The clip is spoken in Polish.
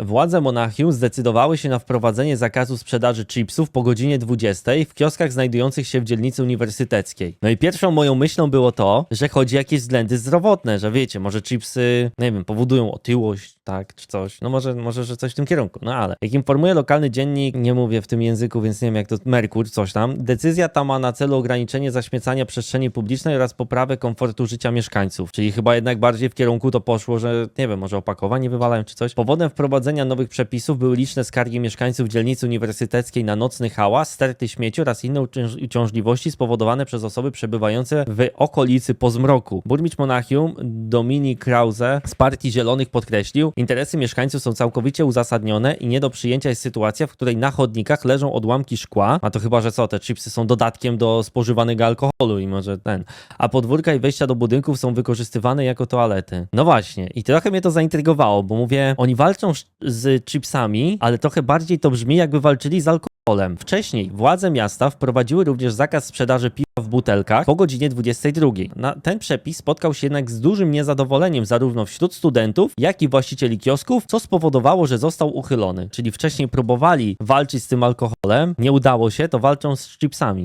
Władze Monachium zdecydowały się na wprowadzenie zakazu sprzedaży chipsów po godzinie 20 w kioskach znajdujących się w dzielnicy uniwersyteckiej. No i pierwszą moją myślą było to, że chodzi o jakieś względy zdrowotne, że wiecie, może chipsy, nie wiem, powodują otyłość, tak, czy coś. No może, może że coś w tym kierunku, no ale. Jak informuje lokalny dziennik, nie mówię w tym języku, więc nie wiem jak to, Merkur, coś tam, decyzja ta ma na celu ograniczenie zaśmiecania przestrzeni publicznej oraz poprawę komfortu życia mieszkańców. Czyli chyba jednak bardziej w kierunku to poszło, że nie wiem, może opakowanie wywalają czy coś. Powodem wprowadzenia nowych przepisów były liczne skargi mieszkańców dzielnicy uniwersyteckiej na nocny hałas, sterty śmieci oraz inne uciąż- uciążliwości spowodowane przez osoby przebywające w okolicy po zmroku. Burmistrz Monachium Dominik Krause z Partii Zielonych podkreślił, interesy mieszkańców są całkowicie uzasadnione i nie do przyjęcia jest sytuacja, w której na chodnikach leżą odłamki szkła, a to chyba, że co, te chipsy są dodatkiem do spożywanego alkoholu i może ten, a podwórka i wejścia do budynków są wykorzystywane jako toalety. No właśnie, i trochę mnie to zaintrygowało, bo mówię, oni walczą sz- z chipsami, ale trochę bardziej to brzmi, jakby walczyli z alkoholem. Wcześniej władze miasta wprowadziły również zakaz sprzedaży piwa w butelkach po godzinie 22. Na, ten przepis spotkał się jednak z dużym niezadowoleniem zarówno wśród studentów, jak i właścicieli kiosków, co spowodowało, że został uchylony. Czyli wcześniej próbowali walczyć z tym alkoholem, nie udało się, to walczą z chipsami.